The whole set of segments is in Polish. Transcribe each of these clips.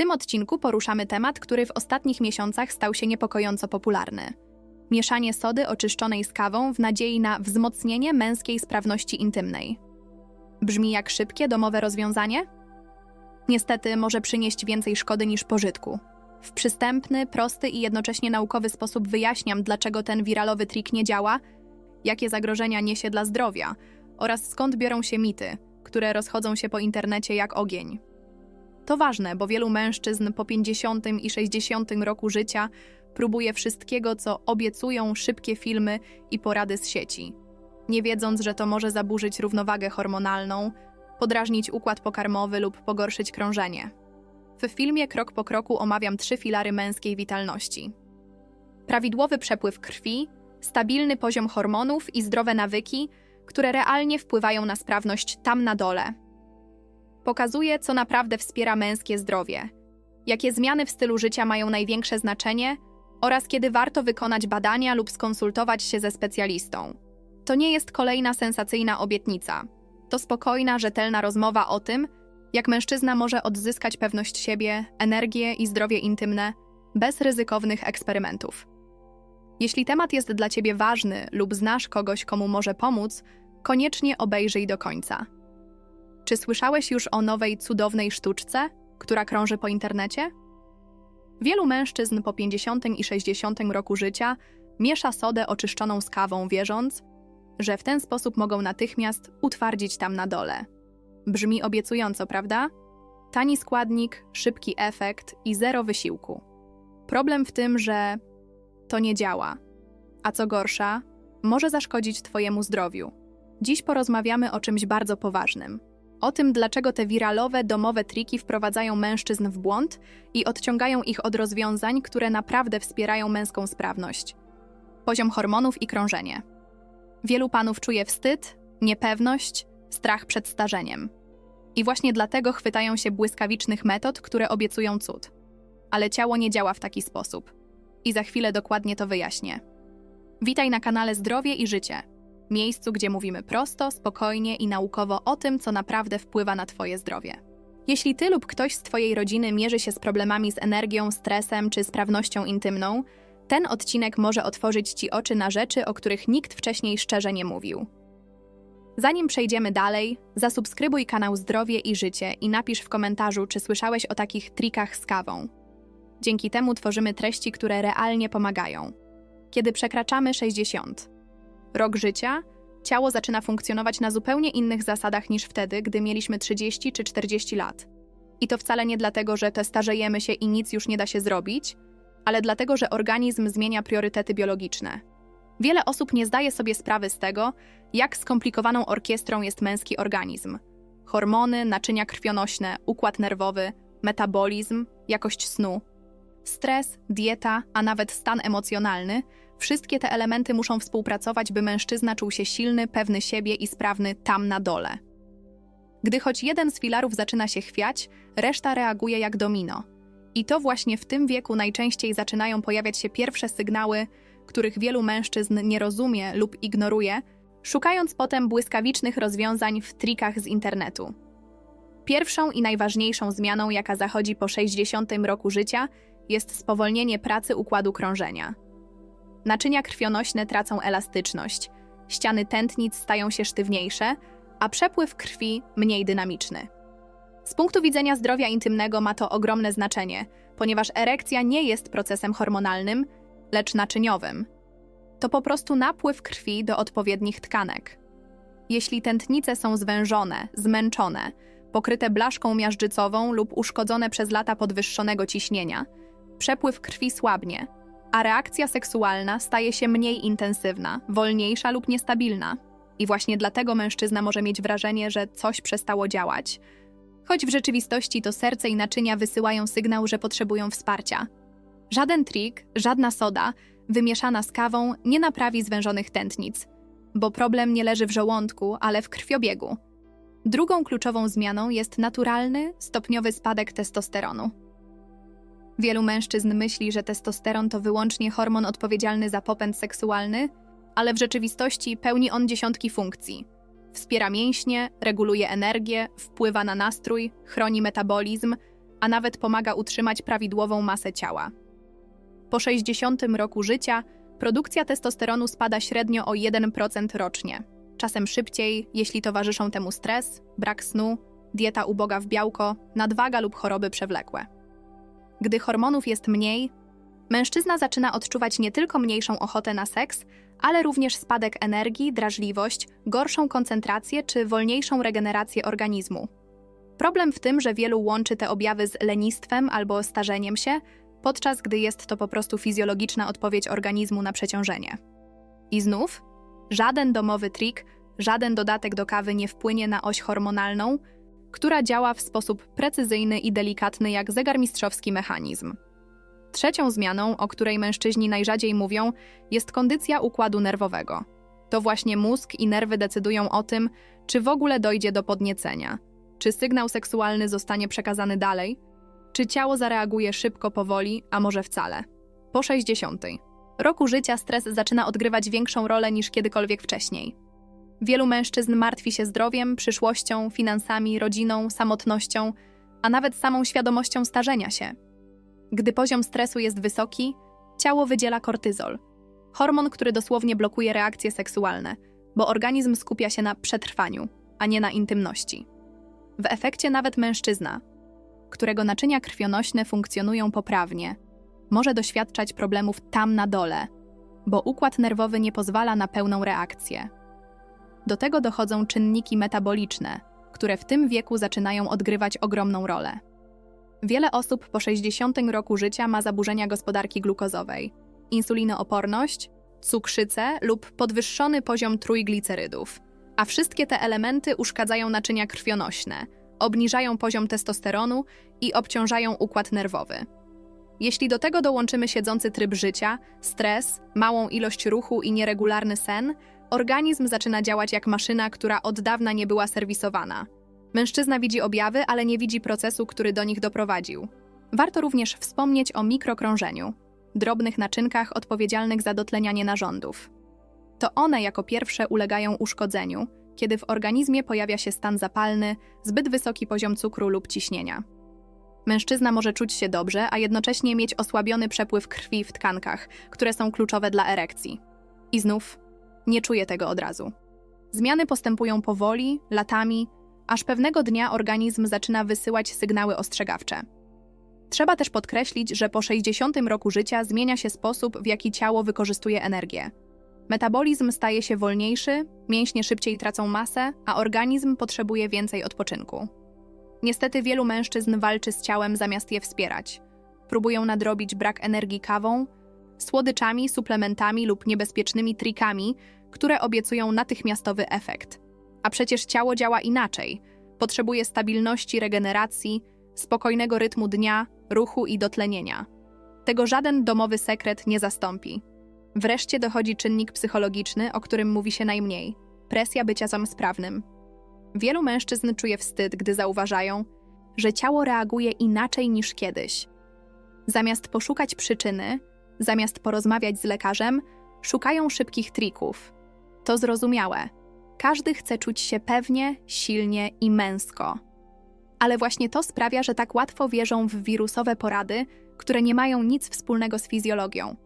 tym odcinku poruszamy temat, który w ostatnich miesiącach stał się niepokojąco popularny. Mieszanie sody oczyszczonej z kawą w nadziei na wzmocnienie męskiej sprawności intymnej. Brzmi jak szybkie domowe rozwiązanie? Niestety może przynieść więcej szkody niż pożytku. W przystępny, prosty i jednocześnie naukowy sposób wyjaśniam, dlaczego ten wiralowy trik nie działa, jakie zagrożenia niesie dla zdrowia oraz skąd biorą się mity, które rozchodzą się po internecie jak ogień. To ważne, bo wielu mężczyzn po 50 i 60 roku życia próbuje wszystkiego, co obiecują szybkie filmy i porady z sieci, nie wiedząc, że to może zaburzyć równowagę hormonalną, podrażnić układ pokarmowy lub pogorszyć krążenie. W filmie krok po kroku omawiam trzy filary męskiej witalności: prawidłowy przepływ krwi, stabilny poziom hormonów i zdrowe nawyki, które realnie wpływają na sprawność tam na dole. Pokazuje, co naprawdę wspiera męskie zdrowie, jakie zmiany w stylu życia mają największe znaczenie oraz kiedy warto wykonać badania lub skonsultować się ze specjalistą. To nie jest kolejna sensacyjna obietnica. To spokojna, rzetelna rozmowa o tym, jak mężczyzna może odzyskać pewność siebie, energię i zdrowie intymne bez ryzykownych eksperymentów. Jeśli temat jest dla Ciebie ważny lub znasz kogoś, komu może pomóc, koniecznie obejrzyj do końca. Czy słyszałeś już o nowej cudownej sztuczce, która krąży po internecie? Wielu mężczyzn po 50 i 60 roku życia miesza sodę oczyszczoną z kawą, wierząc, że w ten sposób mogą natychmiast utwardzić tam na dole. Brzmi obiecująco, prawda? Tani składnik, szybki efekt i zero wysiłku. Problem w tym, że to nie działa. A co gorsza, może zaszkodzić Twojemu zdrowiu. Dziś porozmawiamy o czymś bardzo poważnym. O tym, dlaczego te wiralowe, domowe triki wprowadzają mężczyzn w błąd i odciągają ich od rozwiązań, które naprawdę wspierają męską sprawność. Poziom hormonów i krążenie. Wielu panów czuje wstyd, niepewność, strach przed starzeniem. I właśnie dlatego chwytają się błyskawicznych metod, które obiecują cud. Ale ciało nie działa w taki sposób. I za chwilę dokładnie to wyjaśnię. Witaj na kanale Zdrowie i Życie miejscu, gdzie mówimy prosto, spokojnie i naukowo o tym, co naprawdę wpływa na Twoje zdrowie. Jeśli Ty lub ktoś z Twojej rodziny mierzy się z problemami z energią, stresem czy sprawnością intymną, ten odcinek może otworzyć Ci oczy na rzeczy, o których nikt wcześniej szczerze nie mówił. Zanim przejdziemy dalej, zasubskrybuj kanał Zdrowie i Życie i napisz w komentarzu, czy słyszałeś o takich trikach z kawą. Dzięki temu tworzymy treści, które realnie pomagają. Kiedy przekraczamy 60, rok życia, ciało zaczyna funkcjonować na zupełnie innych zasadach niż wtedy, gdy mieliśmy 30 czy 40 lat. I to wcale nie dlatego, że te starzejemy się i nic już nie da się zrobić, ale dlatego, że organizm zmienia priorytety biologiczne. Wiele osób nie zdaje sobie sprawy z tego, jak skomplikowaną orkiestrą jest męski organizm. Hormony, naczynia krwionośne, układ nerwowy, metabolizm, jakość snu. Stres, dieta, a nawet stan emocjonalny Wszystkie te elementy muszą współpracować, by mężczyzna czuł się silny, pewny siebie i sprawny tam na dole. Gdy choć jeden z filarów zaczyna się chwiać, reszta reaguje jak domino. I to właśnie w tym wieku najczęściej zaczynają pojawiać się pierwsze sygnały, których wielu mężczyzn nie rozumie lub ignoruje, szukając potem błyskawicznych rozwiązań w trikach z internetu. Pierwszą i najważniejszą zmianą, jaka zachodzi po 60 roku życia, jest spowolnienie pracy układu krążenia. Naczynia krwionośne tracą elastyczność, ściany tętnic stają się sztywniejsze, a przepływ krwi mniej dynamiczny. Z punktu widzenia zdrowia intymnego ma to ogromne znaczenie, ponieważ erekcja nie jest procesem hormonalnym, lecz naczyniowym. To po prostu napływ krwi do odpowiednich tkanek. Jeśli tętnice są zwężone, zmęczone, pokryte blaszką miażdżycową lub uszkodzone przez lata podwyższonego ciśnienia, przepływ krwi słabnie, a reakcja seksualna staje się mniej intensywna, wolniejsza lub niestabilna. I właśnie dlatego mężczyzna może mieć wrażenie, że coś przestało działać, choć w rzeczywistości to serce i naczynia wysyłają sygnał, że potrzebują wsparcia. Żaden trik, żadna soda, wymieszana z kawą, nie naprawi zwężonych tętnic, bo problem nie leży w żołądku, ale w krwiobiegu. Drugą kluczową zmianą jest naturalny, stopniowy spadek testosteronu. Wielu mężczyzn myśli, że testosteron to wyłącznie hormon odpowiedzialny za popęd seksualny, ale w rzeczywistości pełni on dziesiątki funkcji. Wspiera mięśnie, reguluje energię, wpływa na nastrój, chroni metabolizm, a nawet pomaga utrzymać prawidłową masę ciała. Po 60 roku życia produkcja testosteronu spada średnio o 1% rocznie. Czasem szybciej, jeśli towarzyszą temu stres, brak snu, dieta uboga w białko, nadwaga lub choroby przewlekłe. Gdy hormonów jest mniej, mężczyzna zaczyna odczuwać nie tylko mniejszą ochotę na seks, ale również spadek energii, drażliwość, gorszą koncentrację czy wolniejszą regenerację organizmu. Problem w tym, że wielu łączy te objawy z lenistwem albo starzeniem się, podczas gdy jest to po prostu fizjologiczna odpowiedź organizmu na przeciążenie. I znów, żaden domowy trik, żaden dodatek do kawy nie wpłynie na oś hormonalną, która działa w sposób precyzyjny i delikatny jak zegarmistrzowski mechanizm. Trzecią zmianą, o której mężczyźni najrzadziej mówią, jest kondycja układu nerwowego. To właśnie mózg i nerwy decydują o tym, czy w ogóle dojdzie do podniecenia, czy sygnał seksualny zostanie przekazany dalej, czy ciało zareaguje szybko, powoli, a może wcale. Po 60. roku życia stres zaczyna odgrywać większą rolę niż kiedykolwiek wcześniej. Wielu mężczyzn martwi się zdrowiem, przyszłością, finansami, rodziną, samotnością, a nawet samą świadomością starzenia się. Gdy poziom stresu jest wysoki, ciało wydziela kortyzol, hormon, który dosłownie blokuje reakcje seksualne, bo organizm skupia się na przetrwaniu, a nie na intymności. W efekcie nawet mężczyzna, którego naczynia krwionośne funkcjonują poprawnie, może doświadczać problemów tam na dole, bo układ nerwowy nie pozwala na pełną reakcję. Do tego dochodzą czynniki metaboliczne, które w tym wieku zaczynają odgrywać ogromną rolę. Wiele osób po 60 roku życia ma zaburzenia gospodarki glukozowej, insulinooporność, cukrzycę lub podwyższony poziom trójglicerydów, a wszystkie te elementy uszkadzają naczynia krwionośne, obniżają poziom testosteronu i obciążają układ nerwowy. Jeśli do tego dołączymy siedzący tryb życia, stres, małą ilość ruchu i nieregularny sen, organizm zaczyna działać jak maszyna, która od dawna nie była serwisowana. Mężczyzna widzi objawy, ale nie widzi procesu, który do nich doprowadził. Warto również wspomnieć o mikrokrążeniu, drobnych naczynkach odpowiedzialnych za dotlenianie narządów. To one jako pierwsze ulegają uszkodzeniu, kiedy w organizmie pojawia się stan zapalny, zbyt wysoki poziom cukru lub ciśnienia. Mężczyzna może czuć się dobrze, a jednocześnie mieć osłabiony przepływ krwi w tkankach, które są kluczowe dla erekcji. I znów nie czuje tego od razu. Zmiany postępują powoli, latami, aż pewnego dnia organizm zaczyna wysyłać sygnały ostrzegawcze. Trzeba też podkreślić, że po 60 roku życia zmienia się sposób, w jaki ciało wykorzystuje energię. Metabolizm staje się wolniejszy, mięśnie szybciej tracą masę, a organizm potrzebuje więcej odpoczynku. Niestety wielu mężczyzn walczy z ciałem zamiast je wspierać. Próbują nadrobić brak energii kawą, słodyczami, suplementami lub niebezpiecznymi trikami, które obiecują natychmiastowy efekt. A przecież ciało działa inaczej. Potrzebuje stabilności, regeneracji, spokojnego rytmu dnia, ruchu i dotlenienia. Tego żaden domowy sekret nie zastąpi. Wreszcie dochodzi czynnik psychologiczny, o którym mówi się najmniej presja bycia samsprawnym. Wielu mężczyzn czuje wstyd, gdy zauważają, że ciało reaguje inaczej niż kiedyś. Zamiast poszukać przyczyny, zamiast porozmawiać z lekarzem, szukają szybkich trików. To zrozumiałe. Każdy chce czuć się pewnie, silnie i męsko. Ale właśnie to sprawia, że tak łatwo wierzą w wirusowe porady, które nie mają nic wspólnego z fizjologią.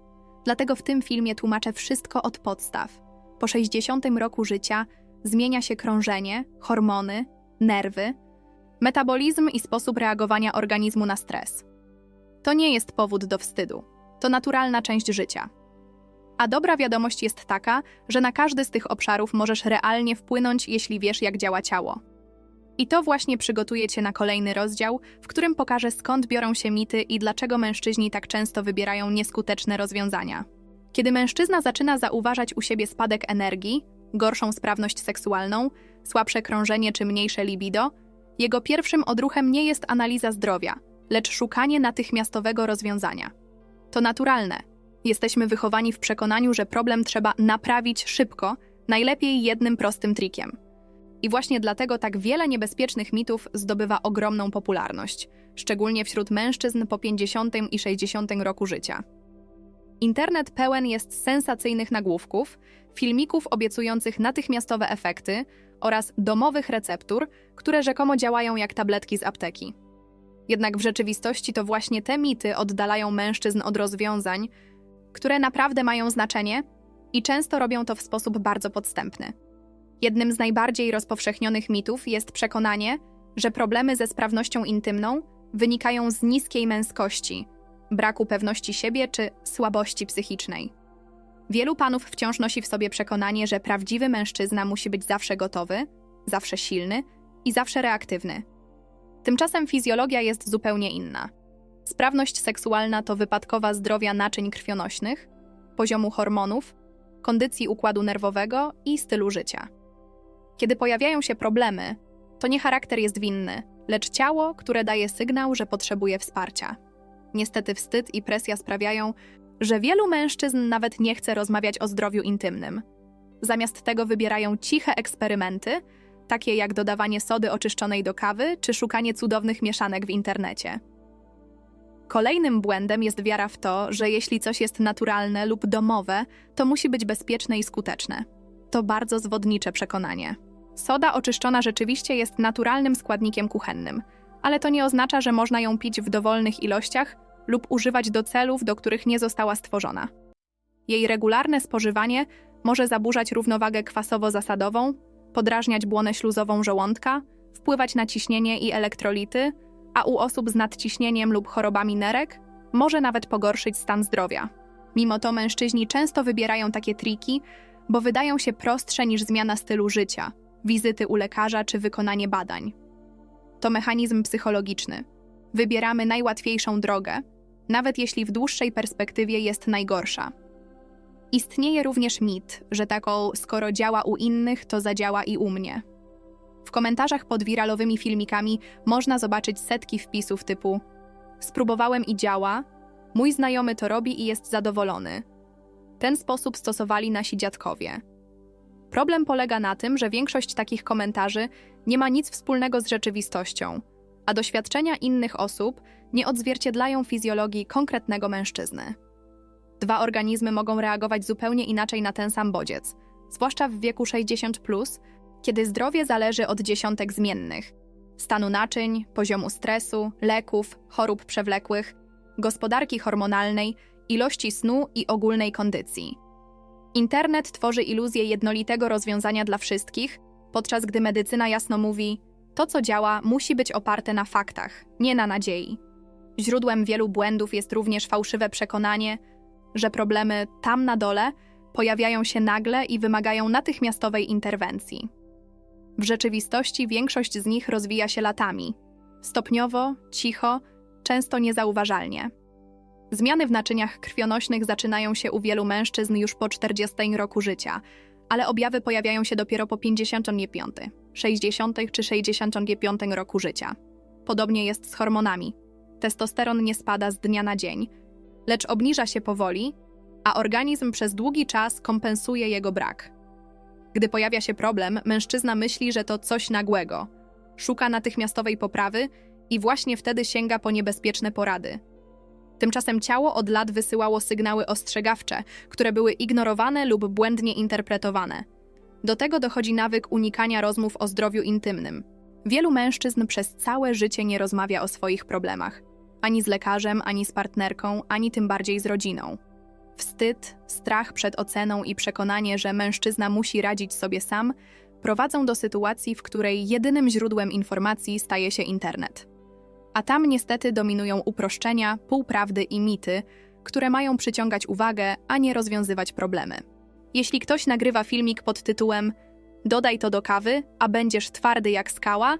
Dlatego w tym filmie tłumaczę wszystko od podstaw. Po 60 roku życia zmienia się krążenie, hormony, nerwy, metabolizm i sposób reagowania organizmu na stres. To nie jest powód do wstydu. To naturalna część życia. A dobra wiadomość jest taka, że na każdy z tych obszarów możesz realnie wpłynąć, jeśli wiesz, jak działa ciało. I to właśnie przygotuje Cię na kolejny rozdział, w którym pokażę skąd biorą się mity i dlaczego mężczyźni tak często wybierają nieskuteczne rozwiązania. Kiedy mężczyzna zaczyna zauważać u siebie spadek energii, gorszą sprawność seksualną, słabsze krążenie czy mniejsze libido, jego pierwszym odruchem nie jest analiza zdrowia, lecz szukanie natychmiastowego rozwiązania. To naturalne. Jesteśmy wychowani w przekonaniu, że problem trzeba naprawić szybko, najlepiej jednym prostym trikiem. I właśnie dlatego tak wiele niebezpiecznych mitów zdobywa ogromną popularność, szczególnie wśród mężczyzn po 50 i 60 roku życia. Internet pełen jest sensacyjnych nagłówków, filmików obiecujących natychmiastowe efekty oraz domowych receptur, które rzekomo działają jak tabletki z apteki. Jednak w rzeczywistości to właśnie te mity oddalają mężczyzn od rozwiązań, które naprawdę mają znaczenie i często robią to w sposób bardzo podstępny. Jednym z najbardziej rozpowszechnionych mitów jest przekonanie, że problemy ze sprawnością intymną wynikają z niskiej męskości, braku pewności siebie czy słabości psychicznej. Wielu panów wciąż nosi w sobie przekonanie, że prawdziwy mężczyzna musi być zawsze gotowy, zawsze silny i zawsze reaktywny. Tymczasem fizjologia jest zupełnie inna. Sprawność seksualna to wypadkowa zdrowia naczyń krwionośnych, poziomu hormonów, kondycji układu nerwowego i stylu życia. Kiedy pojawiają się problemy, to nie charakter jest winny, lecz ciało, które daje sygnał, że potrzebuje wsparcia. Niestety wstyd i presja sprawiają, że wielu mężczyzn nawet nie chce rozmawiać o zdrowiu intymnym. Zamiast tego wybierają ciche eksperymenty, takie jak dodawanie sody oczyszczonej do kawy czy szukanie cudownych mieszanek w internecie. Kolejnym błędem jest wiara w to, że jeśli coś jest naturalne lub domowe, to musi być bezpieczne i skuteczne. To bardzo zwodnicze przekonanie. Soda oczyszczona rzeczywiście jest naturalnym składnikiem kuchennym, ale to nie oznacza, że można ją pić w dowolnych ilościach lub używać do celów, do których nie została stworzona. Jej regularne spożywanie może zaburzać równowagę kwasowo-zasadową, podrażniać błonę śluzową żołądka, wpływać na ciśnienie i elektrolity, a u osób z nadciśnieniem lub chorobami nerek może nawet pogorszyć stan zdrowia. Mimo to mężczyźni często wybierają takie triki, bo wydają się prostsze niż zmiana stylu życia, wizyty u lekarza czy wykonanie badań. To mechanizm psychologiczny. Wybieramy najłatwiejszą drogę, nawet jeśli w dłuższej perspektywie jest najgorsza. Istnieje również mit, że taką skoro działa u innych, to zadziała i u mnie. W komentarzach pod wiralowymi filmikami można zobaczyć setki wpisów typu Spróbowałem i działa, mój znajomy to robi i jest zadowolony. Ten sposób stosowali nasi dziadkowie. Problem polega na tym, że większość takich komentarzy nie ma nic wspólnego z rzeczywistością, a doświadczenia innych osób nie odzwierciedlają fizjologii konkretnego mężczyzny. Dwa organizmy mogą reagować zupełnie inaczej na ten sam bodziec, zwłaszcza w wieku 60, kiedy zdrowie zależy od dziesiątek zmiennych stanu naczyń, poziomu stresu, leków, chorób przewlekłych, gospodarki hormonalnej, ilości snu i ogólnej kondycji. Internet tworzy iluzję jednolitego rozwiązania dla wszystkich, podczas gdy medycyna jasno mówi: to, co działa, musi być oparte na faktach, nie na nadziei. Źródłem wielu błędów jest również fałszywe przekonanie, że problemy tam na dole pojawiają się nagle i wymagają natychmiastowej interwencji. W rzeczywistości większość z nich rozwija się latami stopniowo, cicho, często niezauważalnie. Zmiany w naczyniach krwionośnych zaczynają się u wielu mężczyzn już po 40 roku życia, ale objawy pojawiają się dopiero po 55, 60 czy 65 roku życia. Podobnie jest z hormonami. Testosteron nie spada z dnia na dzień, lecz obniża się powoli, a organizm przez długi czas kompensuje jego brak. Gdy pojawia się problem, mężczyzna myśli, że to coś nagłego. Szuka natychmiastowej poprawy i właśnie wtedy sięga po niebezpieczne porady. Tymczasem ciało od lat wysyłało sygnały ostrzegawcze, które były ignorowane lub błędnie interpretowane. Do tego dochodzi nawyk unikania rozmów o zdrowiu intymnym. Wielu mężczyzn przez całe życie nie rozmawia o swoich problemach ani z lekarzem, ani z partnerką, ani tym bardziej z rodziną. Wstyd, strach przed oceną i przekonanie, że mężczyzna musi radzić sobie sam, prowadzą do sytuacji, w której jedynym źródłem informacji staje się internet. A tam niestety dominują uproszczenia, półprawdy i mity, które mają przyciągać uwagę, a nie rozwiązywać problemy. Jeśli ktoś nagrywa filmik pod tytułem Dodaj to do kawy, a będziesz twardy jak skała,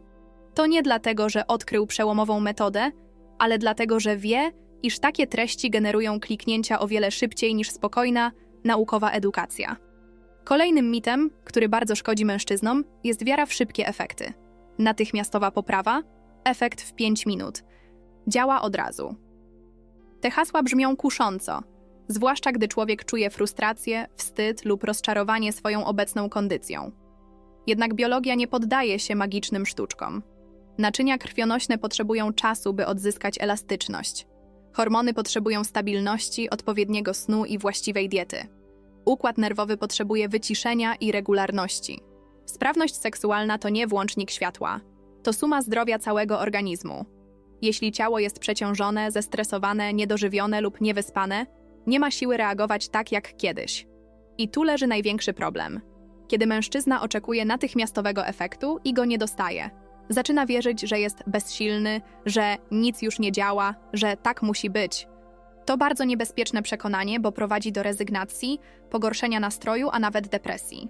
to nie dlatego, że odkrył przełomową metodę, ale dlatego, że wie, iż takie treści generują kliknięcia o wiele szybciej niż spokojna, naukowa edukacja. Kolejnym mitem, który bardzo szkodzi mężczyznom, jest wiara w szybkie efekty. Natychmiastowa poprawa, efekt w 5 minut. Działa od razu. Te hasła brzmią kusząco, zwłaszcza gdy człowiek czuje frustrację, wstyd lub rozczarowanie swoją obecną kondycją. Jednak biologia nie poddaje się magicznym sztuczkom. Naczynia krwionośne potrzebują czasu, by odzyskać elastyczność. Hormony potrzebują stabilności, odpowiedniego snu i właściwej diety. Układ nerwowy potrzebuje wyciszenia i regularności. Sprawność seksualna to nie włącznik światła, to suma zdrowia całego organizmu. Jeśli ciało jest przeciążone, zestresowane, niedożywione lub niewyspane, nie ma siły reagować tak jak kiedyś. I tu leży największy problem. Kiedy mężczyzna oczekuje natychmiastowego efektu i go nie dostaje, zaczyna wierzyć, że jest bezsilny, że nic już nie działa, że tak musi być. To bardzo niebezpieczne przekonanie, bo prowadzi do rezygnacji, pogorszenia nastroju, a nawet depresji.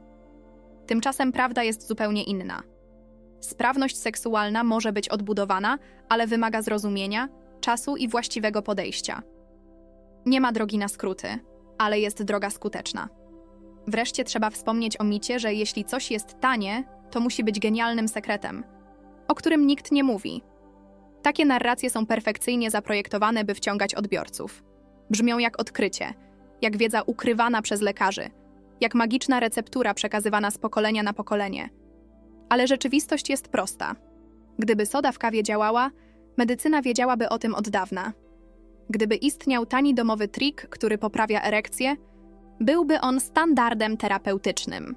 Tymczasem prawda jest zupełnie inna. Sprawność seksualna może być odbudowana, ale wymaga zrozumienia, czasu i właściwego podejścia. Nie ma drogi na skróty, ale jest droga skuteczna. Wreszcie trzeba wspomnieć o micie, że jeśli coś jest tanie, to musi być genialnym sekretem, o którym nikt nie mówi. Takie narracje są perfekcyjnie zaprojektowane, by wciągać odbiorców. Brzmią jak odkrycie, jak wiedza ukrywana przez lekarzy, jak magiczna receptura przekazywana z pokolenia na pokolenie. Ale rzeczywistość jest prosta. Gdyby soda w kawie działała, medycyna wiedziałaby o tym od dawna. Gdyby istniał tani domowy trik, który poprawia erekcję, byłby on standardem terapeutycznym.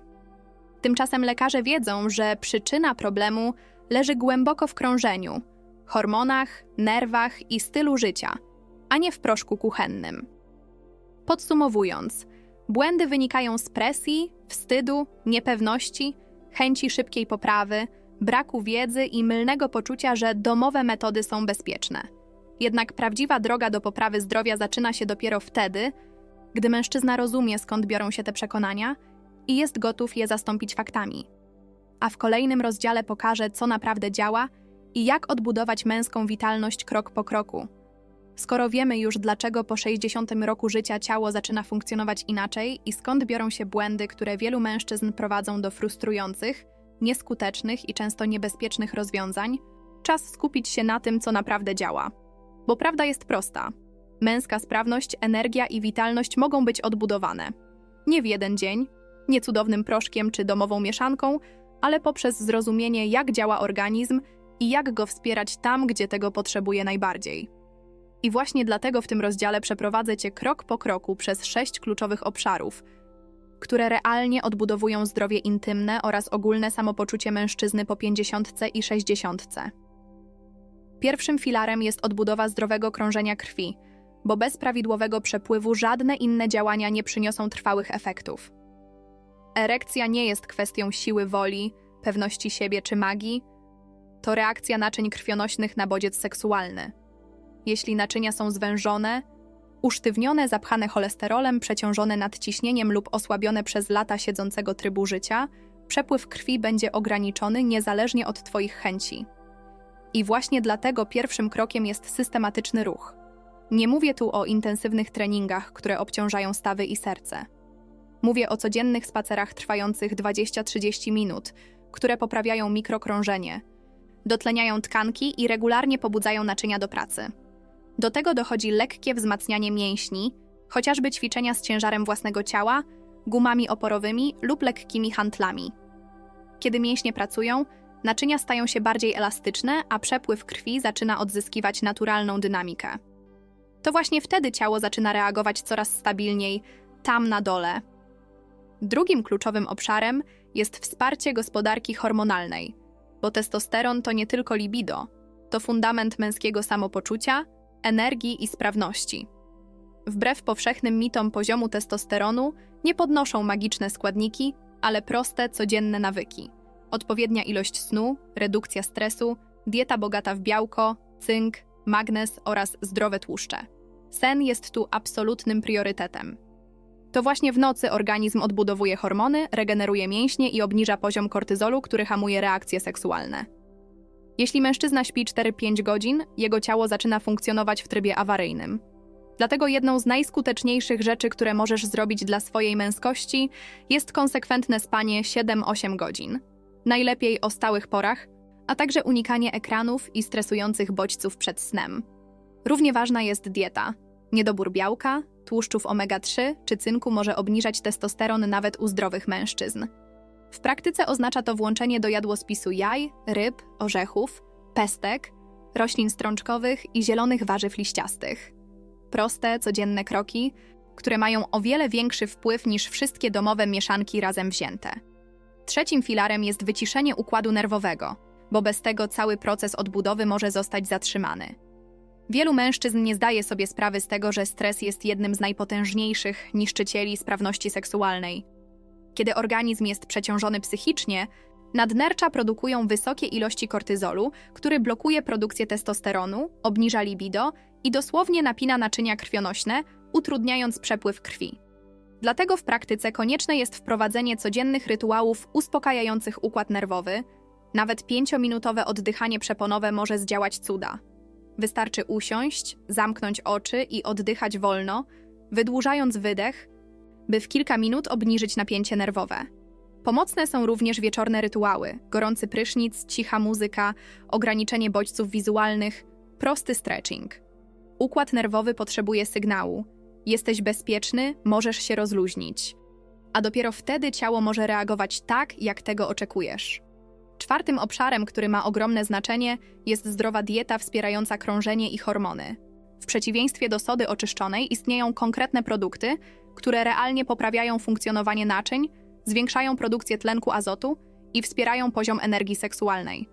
Tymczasem lekarze wiedzą, że przyczyna problemu leży głęboko w krążeniu, hormonach, nerwach i stylu życia, a nie w proszku kuchennym. Podsumowując, błędy wynikają z presji, wstydu, niepewności, chęci szybkiej poprawy, braku wiedzy i mylnego poczucia, że domowe metody są bezpieczne. Jednak prawdziwa droga do poprawy zdrowia zaczyna się dopiero wtedy, gdy mężczyzna rozumie, skąd biorą się te przekonania i jest gotów je zastąpić faktami. A w kolejnym rozdziale pokażę, co naprawdę działa i jak odbudować męską witalność krok po kroku. Skoro wiemy już, dlaczego po 60 roku życia ciało zaczyna funkcjonować inaczej i skąd biorą się błędy, które wielu mężczyzn prowadzą do frustrujących, nieskutecznych i często niebezpiecznych rozwiązań, czas skupić się na tym, co naprawdę działa. Bo prawda jest prosta. Męska sprawność, energia i witalność mogą być odbudowane. Nie w jeden dzień, nie cudownym proszkiem czy domową mieszanką, ale poprzez zrozumienie, jak działa organizm i jak go wspierać tam, gdzie tego potrzebuje najbardziej. I właśnie dlatego w tym rozdziale przeprowadzę Cię krok po kroku przez sześć kluczowych obszarów, które realnie odbudowują zdrowie intymne oraz ogólne samopoczucie mężczyzny po 50 i 60. Pierwszym filarem jest odbudowa zdrowego krążenia krwi, bo bez prawidłowego przepływu żadne inne działania nie przyniosą trwałych efektów. Erekcja nie jest kwestią siły woli, pewności siebie czy magii, to reakcja naczyń krwionośnych na bodziec seksualny. Jeśli naczynia są zwężone, usztywnione, zapchane cholesterolem, przeciążone nadciśnieniem lub osłabione przez lata siedzącego trybu życia, przepływ krwi będzie ograniczony niezależnie od Twoich chęci. I właśnie dlatego pierwszym krokiem jest systematyczny ruch. Nie mówię tu o intensywnych treningach, które obciążają stawy i serce. Mówię o codziennych spacerach trwających 20-30 minut, które poprawiają mikrokrążenie, dotleniają tkanki i regularnie pobudzają naczynia do pracy. Do tego dochodzi lekkie wzmacnianie mięśni, chociażby ćwiczenia z ciężarem własnego ciała, gumami oporowymi lub lekkimi hantlami. Kiedy mięśnie pracują, naczynia stają się bardziej elastyczne, a przepływ krwi zaczyna odzyskiwać naturalną dynamikę. To właśnie wtedy ciało zaczyna reagować coraz stabilniej, tam na dole. Drugim kluczowym obszarem jest wsparcie gospodarki hormonalnej, bo testosteron to nie tylko libido, to fundament męskiego samopoczucia, energii i sprawności. Wbrew powszechnym mitom poziomu testosteronu nie podnoszą magiczne składniki, ale proste, codzienne nawyki. Odpowiednia ilość snu, redukcja stresu, dieta bogata w białko, cynk, magnez oraz zdrowe tłuszcze. Sen jest tu absolutnym priorytetem. To właśnie w nocy organizm odbudowuje hormony, regeneruje mięśnie i obniża poziom kortyzolu, który hamuje reakcje seksualne. Jeśli mężczyzna śpi 4-5 godzin, jego ciało zaczyna funkcjonować w trybie awaryjnym. Dlatego jedną z najskuteczniejszych rzeczy, które możesz zrobić dla swojej męskości, jest konsekwentne spanie 7-8 godzin. Najlepiej o stałych porach, a także unikanie ekranów i stresujących bodźców przed snem. Równie ważna jest dieta. Niedobór białka, tłuszczów omega-3 czy cynku może obniżać testosteron nawet u zdrowych mężczyzn. W praktyce oznacza to włączenie do jadłospisu jaj, ryb, orzechów, pestek, roślin strączkowych i zielonych warzyw liściastych. Proste, codzienne kroki, które mają o wiele większy wpływ niż wszystkie domowe mieszanki razem wzięte. Trzecim filarem jest wyciszenie układu nerwowego, bo bez tego cały proces odbudowy może zostać zatrzymany. Wielu mężczyzn nie zdaje sobie sprawy z tego, że stres jest jednym z najpotężniejszych niszczycieli sprawności seksualnej. Kiedy organizm jest przeciążony psychicznie, nadnercza produkują wysokie ilości kortyzolu, który blokuje produkcję testosteronu, obniża libido i dosłownie napina naczynia krwionośne, utrudniając przepływ krwi. Dlatego w praktyce konieczne jest wprowadzenie codziennych rytuałów uspokajających układ nerwowy. Nawet pięciominutowe oddychanie przeponowe może zdziałać cuda. Wystarczy usiąść, zamknąć oczy i oddychać wolno, wydłużając wydech, by w kilka minut obniżyć napięcie nerwowe. Pomocne są również wieczorne rytuały: gorący prysznic, cicha muzyka, ograniczenie bodźców wizualnych, prosty stretching. Układ nerwowy potrzebuje sygnału. Jesteś bezpieczny, możesz się rozluźnić. A dopiero wtedy ciało może reagować tak, jak tego oczekujesz. Czwartym obszarem, który ma ogromne znaczenie, jest zdrowa dieta wspierająca krążenie i hormony. W przeciwieństwie do sody oczyszczonej istnieją konkretne produkty, które realnie poprawiają funkcjonowanie naczyń, zwiększają produkcję tlenku azotu i wspierają poziom energii seksualnej.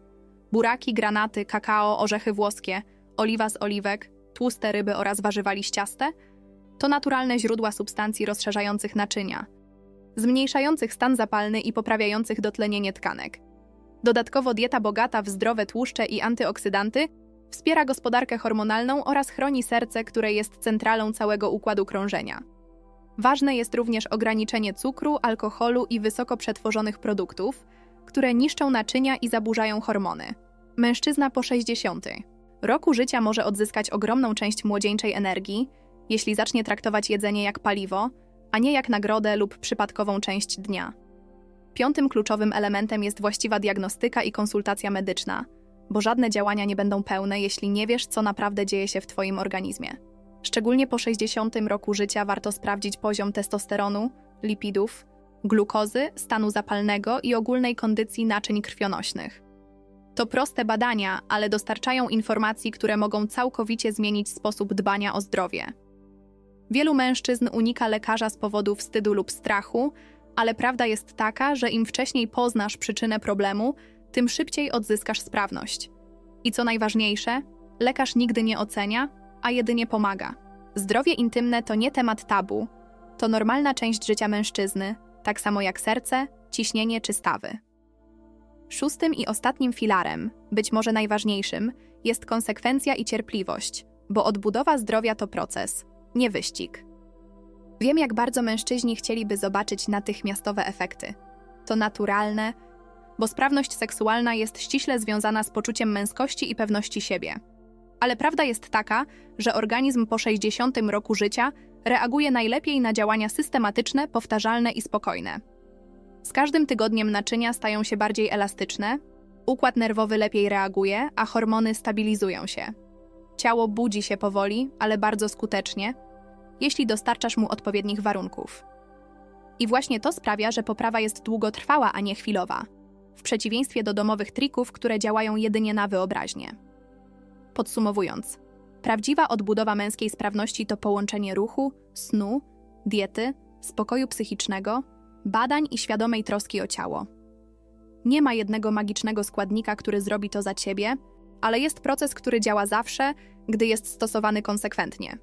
Buraki, granaty, kakao, orzechy włoskie, oliwa z oliwek, tłuste ryby oraz warzywa liściaste to naturalne źródła substancji rozszerzających naczynia, zmniejszających stan zapalny i poprawiających dotlenienie tkanek. Dodatkowo dieta bogata w zdrowe tłuszcze i antyoksydanty wspiera gospodarkę hormonalną oraz chroni serce, które jest centralą całego układu krążenia. Ważne jest również ograniczenie cukru, alkoholu i wysoko przetworzonych produktów, które niszczą naczynia i zaburzają hormony. Mężczyzna po 60 roku życia może odzyskać ogromną część młodzieńczej energii, jeśli zacznie traktować jedzenie jak paliwo, a nie jak nagrodę lub przypadkową część dnia. Piątym kluczowym elementem jest właściwa diagnostyka i konsultacja medyczna, bo żadne działania nie będą pełne, jeśli nie wiesz, co naprawdę dzieje się w Twoim organizmie. Szczególnie po 60 roku życia warto sprawdzić poziom testosteronu, lipidów, glukozy, stanu zapalnego i ogólnej kondycji naczyń krwionośnych. To proste badania, ale dostarczają informacji, które mogą całkowicie zmienić sposób dbania o zdrowie. Wielu mężczyzn unika lekarza z powodu wstydu lub strachu, ale prawda jest taka, że im wcześniej poznasz przyczynę problemu, tym szybciej odzyskasz sprawność. I co najważniejsze, lekarz nigdy nie ocenia, a jedynie pomaga. Zdrowie intymne to nie temat tabu, to normalna część życia mężczyzny, tak samo jak serce, ciśnienie czy stawy. Szóstym i ostatnim filarem, być może najważniejszym, jest konsekwencja i cierpliwość, bo odbudowa zdrowia to proces, nie wyścig. Wiem, jak bardzo mężczyźni chcieliby zobaczyć natychmiastowe efekty. To naturalne, bo sprawność seksualna jest ściśle związana z poczuciem męskości i pewności siebie. Ale prawda jest taka, że organizm po 60 roku życia reaguje najlepiej na działania systematyczne, powtarzalne i spokojne. Z każdym tygodniem naczynia stają się bardziej elastyczne, układ nerwowy lepiej reaguje, a hormony stabilizują się. Ciało budzi się powoli, ale bardzo skutecznie, jeśli dostarczasz mu odpowiednich warunków. I właśnie to sprawia, że poprawa jest długotrwała, a nie chwilowa, w przeciwieństwie do domowych trików, które działają jedynie na wyobraźnię. Podsumowując, prawdziwa odbudowa męskiej sprawności to połączenie ruchu, snu, diety, spokoju psychicznego, badań i świadomej troski o ciało. Nie ma jednego magicznego składnika, który zrobi to za ciebie, ale jest proces, który działa zawsze, gdy jest stosowany konsekwentnie.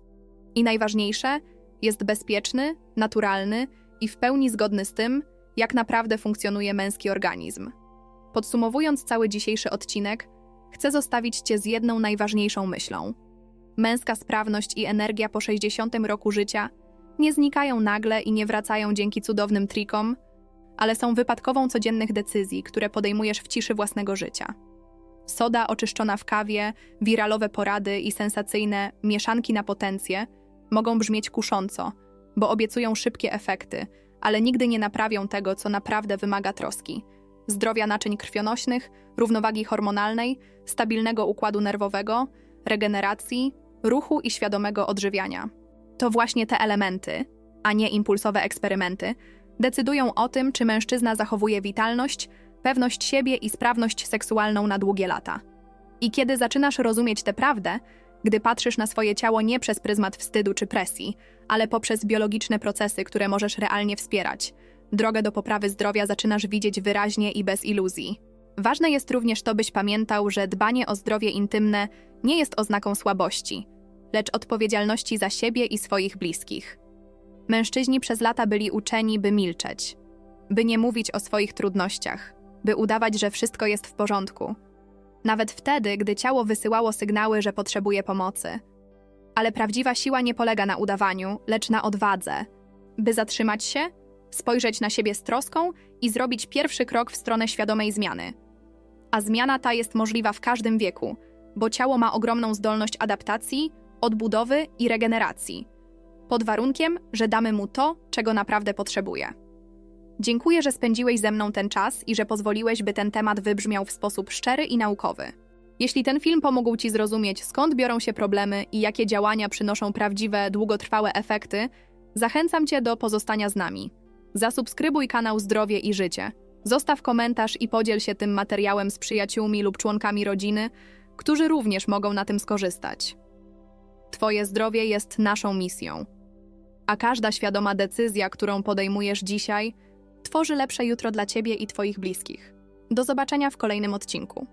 I najważniejsze, jest bezpieczny, naturalny i w pełni zgodny z tym, jak naprawdę funkcjonuje męski organizm. Podsumowując cały dzisiejszy odcinek, chcę zostawić Cię z jedną najważniejszą myślą. Męska sprawność i energia po 60 roku życia nie znikają nagle i nie wracają dzięki cudownym trikom, ale są wypadkową codziennych decyzji, które podejmujesz w ciszy własnego życia. Soda oczyszczona w kawie, wiralowe porady i sensacyjne mieszanki na potencję mogą brzmieć kusząco, bo obiecują szybkie efekty, ale nigdy nie naprawią tego, co naprawdę wymaga troski zdrowia naczyń krwionośnych, równowagi hormonalnej, stabilnego układu nerwowego, regeneracji, ruchu i świadomego odżywiania. To właśnie te elementy, a nie impulsowe eksperymenty, decydują o tym, czy mężczyzna zachowuje witalność, pewność siebie i sprawność seksualną na długie lata. I kiedy zaczynasz rozumieć tę prawdę, gdy patrzysz na swoje ciało nie przez pryzmat wstydu czy presji, ale poprzez biologiczne procesy, które możesz realnie wspierać, drogę do poprawy zdrowia zaczynasz widzieć wyraźnie i bez iluzji. Ważne jest również to, byś pamiętał, że dbanie o zdrowie intymne nie jest oznaką słabości, lecz odpowiedzialności za siebie i swoich bliskich. Mężczyźni przez lata byli uczeni, by milczeć, by nie mówić o swoich trudnościach, by udawać, że wszystko jest w porządku. Nawet wtedy, gdy ciało wysyłało sygnały, że potrzebuje pomocy. Ale prawdziwa siła nie polega na udawaniu, lecz na odwadze. By zatrzymać się, spojrzeć na siebie z troską i zrobić pierwszy krok w stronę świadomej zmiany. A zmiana ta jest możliwa w każdym wieku, bo ciało ma ogromną zdolność adaptacji, odbudowy i regeneracji, pod warunkiem, że damy mu to, czego naprawdę potrzebuje. Dziękuję, że spędziłeś ze mną ten czas i że pozwoliłeś, by ten temat wybrzmiał w sposób szczery i naukowy. Jeśli ten film pomógł Ci zrozumieć, skąd biorą się problemy i jakie działania przynoszą prawdziwe, długotrwałe efekty, zachęcam Cię do pozostania z nami. Zasubskrybuj kanał Zdrowie i Życie. Zostaw komentarz i podziel się tym materiałem z przyjaciółmi lub członkami rodziny, którzy również mogą na tym skorzystać. Twoje zdrowie jest naszą misją. A każda świadoma decyzja, którą podejmujesz dzisiaj, tworzy lepsze jutro dla Ciebie i Twoich bliskich. Do zobaczenia w kolejnym odcinku.